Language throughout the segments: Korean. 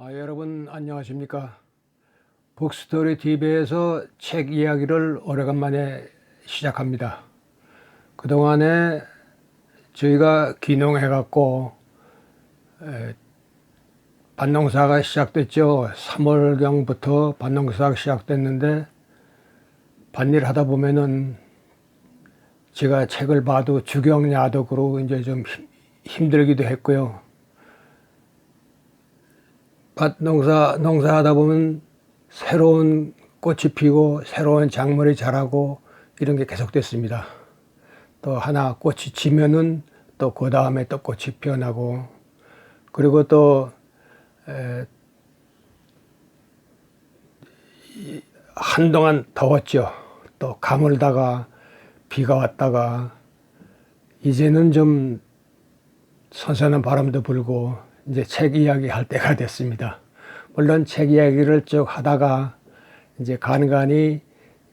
아, 여러분 안녕하십니까? 북스토리 TV에서 책 이야기를 오래간만에 시작합니다. 그동안에 저희가 귀농해갖고 에, 밭농사가 시작됐죠. 3월경부터 밭농사가 시작됐는데 밭일 하다 보면은 제가 책을 봐도 주경야독으로 이제 좀 힘- 힘들기도 했고요. 밭 농사 농사하다 보면 새로운 꽃이 피고 새로운 작물이 자라고 이런 게 계속됐습니다. 또 하나 꽃이 지면은 또 그 다음에 또 꽃이 피어나고 그리고 또 한동안 더웠죠. 또 가물다가 비가 왔다가 이제는 좀 선선한 바람도 불고 이제 책 이야기 할 때가 됐습니다. 물론 책 이야기를 쭉 하다가 이제 간간히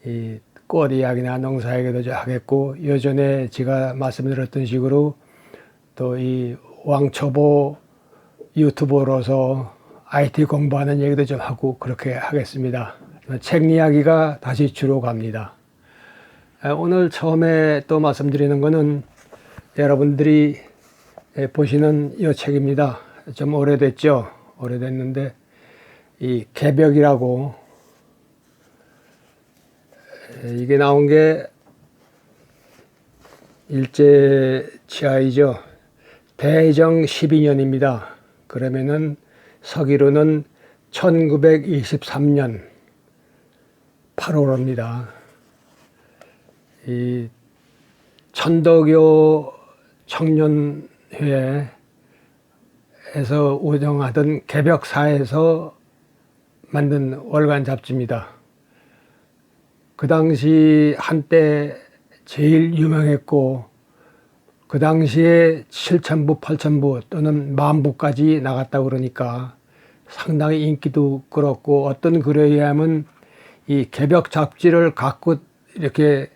이꽃 이야기나 농사 이야기도 좀 하겠고 예전에 제가 말씀드렸던 식으로 또 이 왕초보 유튜버로서 IT 공부하는 얘기도 좀 하고 그렇게 하겠습니다. 책 이야기가 다시 주로 갑니다. 아, 오늘 처음에 또 말씀드리는 거는 여러분들이 예, 보시는 이 책입니다. 좀 오래됐죠. 오래됐는데 이 개벽이라고 에, 이게 나온 게 일제 치하이죠. 대정 12년입니다. 그러면은 서기로는 1923년 8월입니다. 이 천도교 청년회에 서 운영하던 개벽사에서 만든 월간 잡지입니다. 그 당시 한때 제일 유명했고 그 당시에 7천부, 8천부 또는 만부까지 나갔다 그러니까 상당히 인기도 끌었고 어떤 글에 의하면 이 개벽 잡지를 갖고 이렇게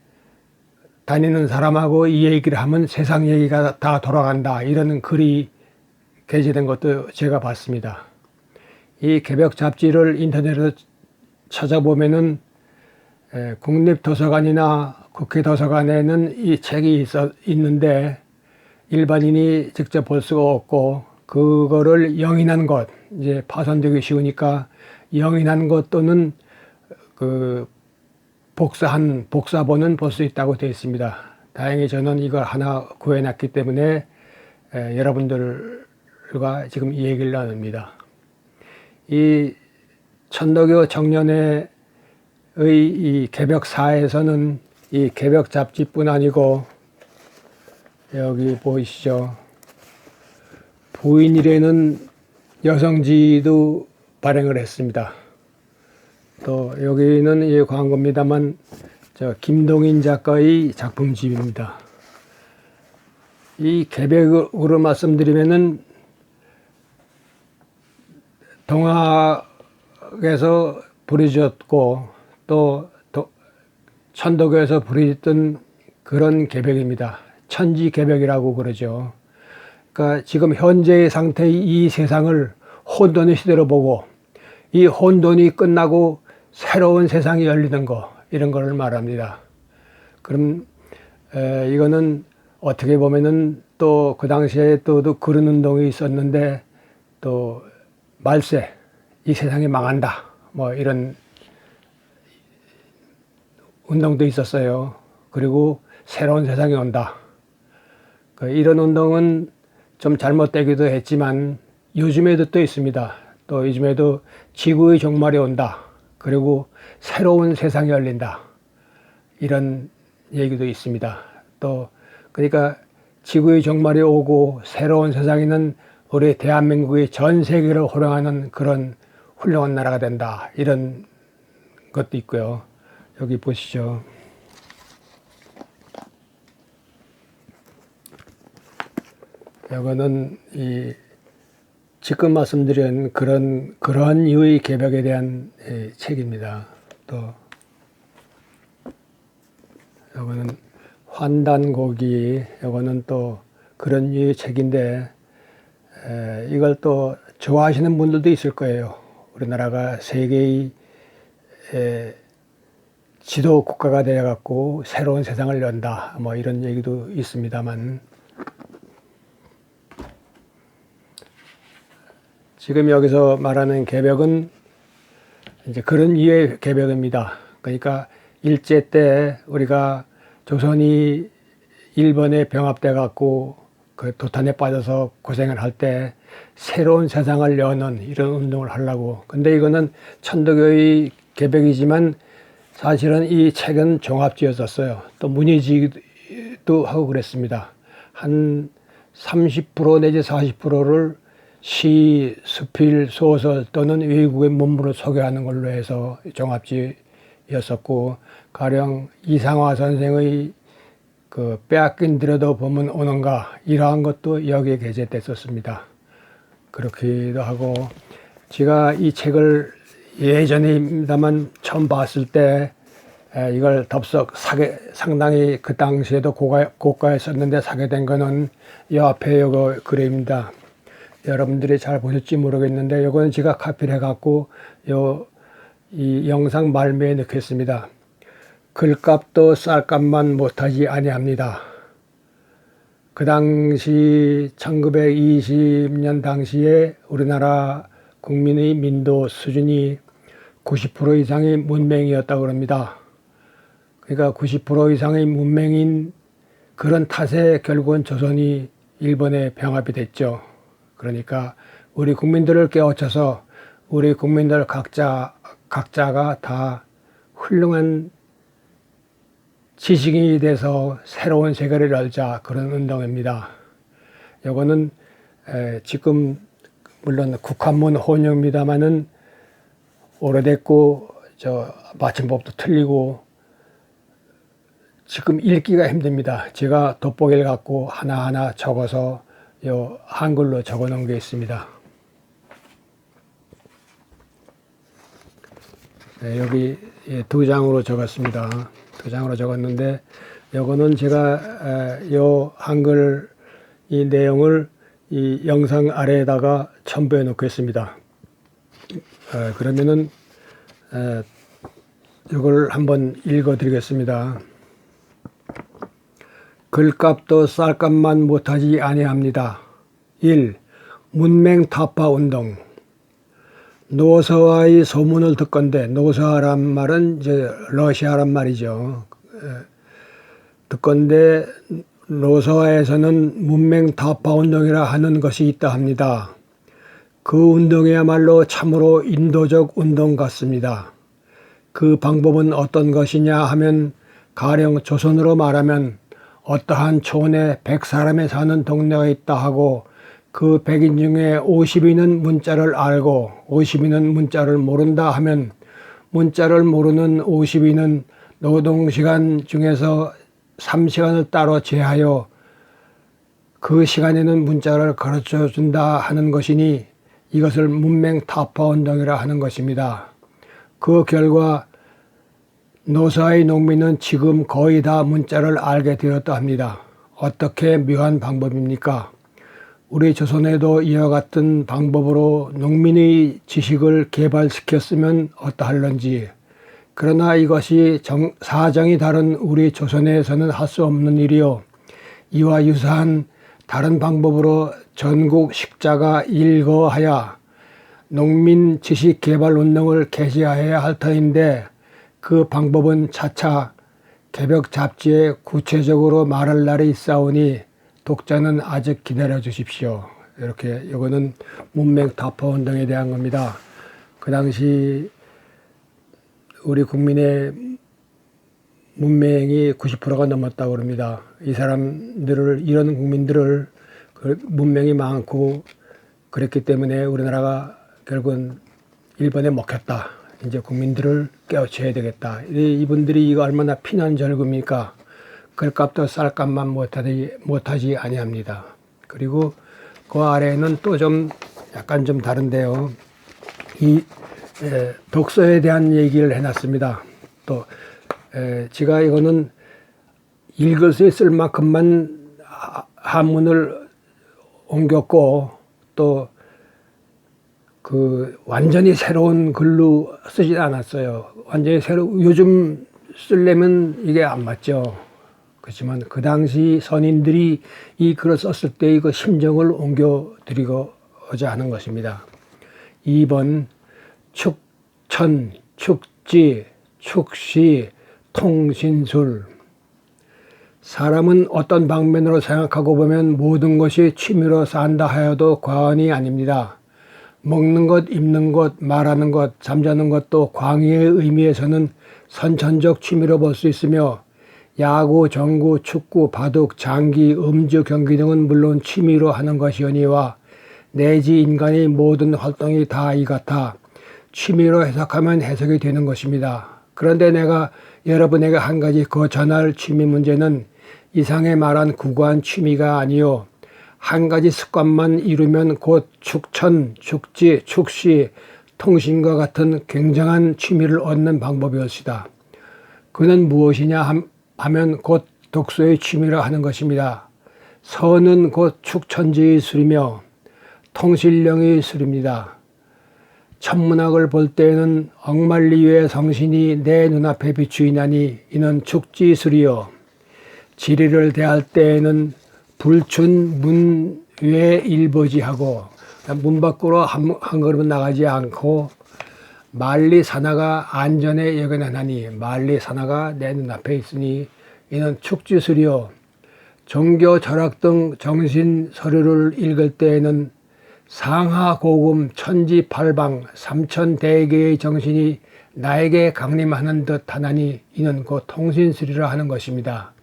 다니는 사람하고 이 얘기를 하면 세상 얘기가 다 돌아간다 이런 글이 게재된 것도 제가 봤습니다. 이 개벽 잡지를 인터넷으로 찾아보면은 에, 국립도서관이나 국회도서관에는 이 책이 있어, 있는데 일반인이 직접 볼 수가 없고 그거를 영인한 것 이제 파손되기 쉬우니까 영인한 것 또는 그 복사한 복사본은 볼 수 있다고 되어 있습니다. 다행히 저는 이걸 하나 구해놨기 때문에 에, 여러분들 과 지금 이 얘기를 나눕니다. 이 천도교 정년회의 이 개벽사에서는 이 개벽 잡지뿐 아니고 여기 보이시죠? 부인일에는 여성지도 발행을 했습니다. 또 여기는 이 광고입니다만 저 김동인 작가의 작품집입니다. 이 개벽으로 말씀드리면은 동학에서 부르짖었고 또 도- 천도교에서 부르짖던 그런 개벽입니다. 천지 개벽이라고 그러죠. 그러니까 지금 현재의 상태의 이 세상을 혼돈의 시대로 보고 이 혼돈이 끝나고 새로운 세상이 열리는 거 이런 걸 말합니다. 그럼 에, 이거는 어떻게 보면은 또 그 당시에 또, 또 그런 운동이 있었는데 또 말세 이 세상이 망한다 뭐 이런 운동도 있었어요. 그리고 새로운 세상이 온다. 그 이런 운동은 좀 잘못되기도 했지만 요즘에도 또 있습니다. 또 요즘에도 지구의 종말이 온다. 그리고 새로운 세상이 열린다. 이런 얘기도 있습니다. 또 그러니까 지구의 종말이 오고 새로운 세상에는 우리 대한민국이 전 세계를 호령하는 그런 훌륭한 나라가 된다. 이런 것도 있고요. 여기 보시죠. 이거는 이 지금 말씀드린 그런 그런 유의 개벽에 대한 예, 책입니다. 또 이거는 환단고기 이거는 또 그런 유의 책인데 에, 이걸 또 좋아하시는 분들도 있을 거예요. 우리나라가 세계의 에, 지도 국가가 되어갖고 새로운 세상을 연다. 뭐 이런 얘기도 있습니다만 지금 여기서 말하는 개벽은 이제 그런 이유의 개벽입니다. 그러니까 일제 때 우리가 조선이 일본에 병합돼 갖고 그 도탄에 빠져서 고생을 할 때 새로운 세상을 여는 이런 운동을 하려고. 근데 이거는 천도교의 개벽이지만 사실은 이 책은 종합지였었어요. 또 문예지도 하고 그랬습니다. 한 30% 내지 40%를 시, 수필, 소설 또는 외국의 문물을 소개하는 걸로 해서 종합지였었고 가령 이상화 선생의 그 빼앗긴 들여도 보면 오는가 이러한 것도 여기에 게재됐었습니다. 그렇기도 하고 제가 이 책을 예전에입니다만 처음 봤을 때 에, 이걸 덥석 사게 상당히 그 당시에도 고가, 고가였었는데 사게 된 거는 이 앞에 요거 그림입니다. 여러분들이 잘 보실지 모르겠는데 요거는 제가 카피를 해갖고 요 이 영상 말미에 넣겠습니다. 글값도 쌀값만 못하지 아니합니다. 그 당시 1920년 당시에 우리나라 국민의 민도 수준이 90% 이상의 문맹이었다고 합니다. 그러니까 90% 이상의 문맹인 그런 탓에 결국은 조선이 일본에 병합이 됐죠. 그러니까 우리 국민들을 깨우쳐서 우리 국민들 각자 각자가 다 훌륭한 지식인이 돼서 새로운 세계를 열자 그런 운동입니다. 요거는 지금 물론 국한문 혼용입니다만은 오래됐고 저 마침법도 틀리고 지금 읽기가 힘듭니다. 제가 돋보기를 갖고 하나하나 적어서 요 한글로 적어 놓은 게 있습니다. 네, 여기 예, 두 장으로 적었습니다. 두 장으로 적었는데 요거는 제가 요 한글 이 내용을 이 영상 아래에다가 첨부해 놓겠습니다. 그러면은 이걸 한번 읽어 드리겠습니다. 글값도 쌀값만 못하지 아니합니다. 1. 문맹 타파 운동 노서와의 소문을 듣건데 노서란 말은 이제 러시아란 말이죠. 듣건데 노서에서는 문맹 타파 운동이라 하는 것이 있다 합니다. 그 운동이야말로 참으로 인도적 운동 같습니다. 그 방법은 어떤 것이냐 하면 가령 조선으로 말하면 어떠한 촌에 백 사람이 사는 동네가 있다 하고 그 백인 중에 50인은 문자를 알고 50인은 문자를 모른다 하면 문자를 모르는 50인은 노동시간 중에서 3시간을 따로 제하여 그 시간에는 문자를 가르쳐 준다 하는 것이니 이것을 문맹 타파 운동이라 하는 것입니다. 그 결과 노사의 농민은 지금 거의 다 문자를 알게 되었다 합니다. 어떻게 묘한 방법입니까? 우리 조선에도 이와 같은 방법으로 농민의 지식을 개발시켰으면 어떠할런지. 그러나 이것이 정, 사정이 다른 우리 조선에서는 할 수 없는 일이요. 이와 유사한 다른 방법으로 전국 식자가 일거하여 농민 지식 개발 운동을 개시해야 할 터인데 그 방법은 차차 개벽 잡지에 구체적으로 말할 날이 있사오니 독자는 아직 기다려 주십시오. 이렇게 이거는 문맹 타파 운동에 대한 겁니다. 그 당시 우리 국민의 문맹이 90%가 넘었다고 합니다. 이 사람들을 이런 국민들을 그 문맹이 많고 그랬기 때문에 우리나라가 결국은 일본에 먹혔다. 이제 국민들을 깨우쳐야 되겠다. 이분들이 이거 얼마나 피난절급입니까? 글값도 쌀값만 못하지, 못하지 아니합니다. 그리고 그 아래에는 또 좀 약간 좀 다른데요. 이 에, 독서에 대한 얘기를 해놨습니다. 또 에, 제가 이거는 읽을 수 있을 만큼만 한문을 옮겼고 또 그 완전히 새로운 글로 쓰지 않았어요. 완전히 새로 요즘 쓰려면 이게 안 맞죠. 그렇지만 그 당시 선인들이 이 글을 썼을 때의 그 심정을 옮겨 드리고자 하는 것입니다. 2번 축천, 축지, 축시, 통신술. 사람은 어떤 방면으로 생각하고 보면 모든 것이 취미로 산다 하여도 과언이 아닙니다. 먹는 것, 입는 것, 말하는 것, 잠자는 것도 광의의 의미에서는 선천적 취미로 볼 수 있으며 야구, 정구, 축구, 바둑, 장기, 음주, 경기 등은 물론 취미로 하는 것이오니와 내지 인간의 모든 활동이 다 이 같아 취미로 해석하면 해석이 되는 것입니다. 그런데 내가 여러분에게 한 가지 그 전할 취미 문제는 이상에 말한 구구한 취미가 아니요 한 가지 습관만 이루면 곧 축천, 축지, 축시, 통신과 같은 굉장한 취미를 얻는 방법이었시다. 그는 무엇이냐 함- 하면 곧 독서의 취미라 하는 것입니다. 서는 곧 축천지의 술이며 통실령의 술입니다. 천문학을 볼 때에는 억만리의 성신이 내 눈앞에 비추이나니 이는 축지술이요. 지리를 대할 때에는 불춘 문외 일버지하고 문 밖으로 한, 한 걸음 나가지 않고 만리 사나가 안전에 예견하나니 만리 사나가 내 눈앞에 있으니 이는 축지술이요. 종교 철학 등 정신 서류를 읽을 때에는 상하고금 천지팔방 삼천대계의 정신이 나에게 강림하는 듯 하나니 이는 곧 통신술이라 하는 것입니다.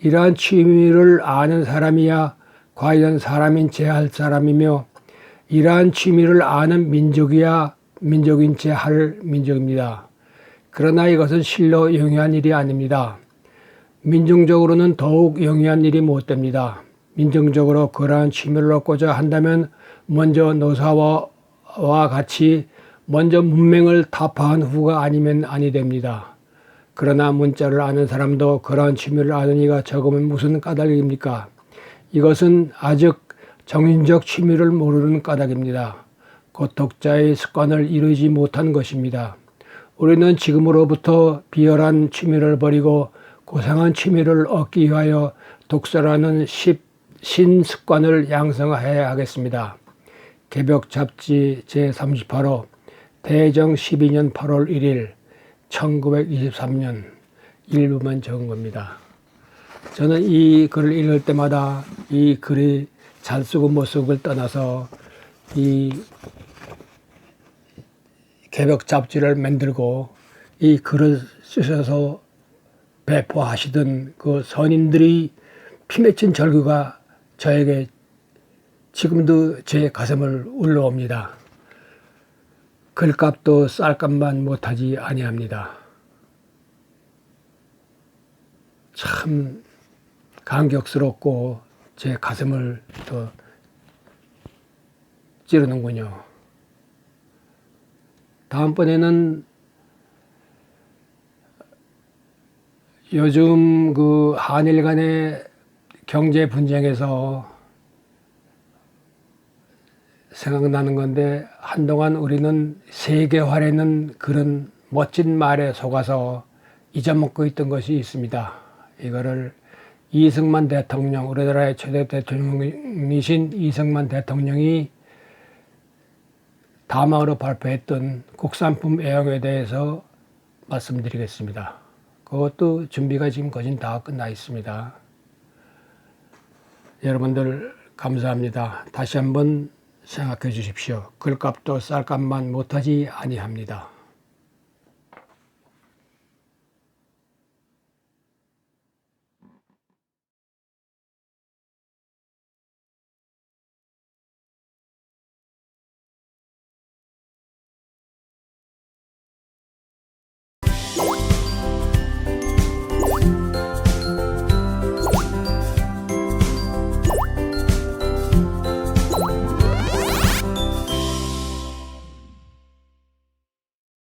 이러한 취미를 아는 사람이야 과연 사람인 채할 사람이며 이러한 취미를 아는 민족이야 민족인 채할 민족입니다. 그러나 이것은 실로 영위한 일이 아닙니다. 민중적으로는 더욱 영위한 일이 못 됩니다. 민정적으로 그러한 취미를 얻고자 한다면 먼저 노사와 와 같이 먼저 문맹을 타파한 후가 아니면 아니 됩니다. 그러나 문자를 아는 사람도 그러한 취미를 아는 이가 적으면 무슨 까닭입니까? 이것은 아직 정신적 취미를 모르는 까닭입니다. 곧 독자의 습관을 이루지 못한 것입니다. 우리는 지금으로부터 비열한 취미를 버리고 고상한 취미를 얻기 위하여 독서라는 십, 신습관을 양성해야 하겠습니다. 개벽 잡지 제38호 대정 12년 8월 1일 1923년 일부만 적은 겁니다. 저는 이 글을 읽을 때마다 이 글이 잘 쓰고 못 쓰고를 떠나서 이 개벽 잡지를 만들고 이 글을 쓰셔서 배포하시던 그 선인들이 피 맺힌 절규가 저에게 지금도 제 가슴을 울러옵니다. 글값도 쌀값만 못하지 아니합니다. 참 감격스럽고 제 가슴을 더 찌르는군요. 다음번에는 요즘 그 한일 간의 경제 분쟁에서 생각나는 건데 한동안 우리는 세계화라는 그런 멋진 말에 속아서 잊어먹고 있던 것이 있습니다. 이거를 이승만 대통령, 우리나라의 최대 대통령이신 이승만 대통령이 다음으로 발표했던 국산품 애용에 대해서 말씀드리겠습니다. 그것도 준비가 지금 거진 다 끝나 있습니다. 여러분들 감사합니다. 다시 한번 생각해 주십시오. 글값도 쌀값만 못하지 아니합니다.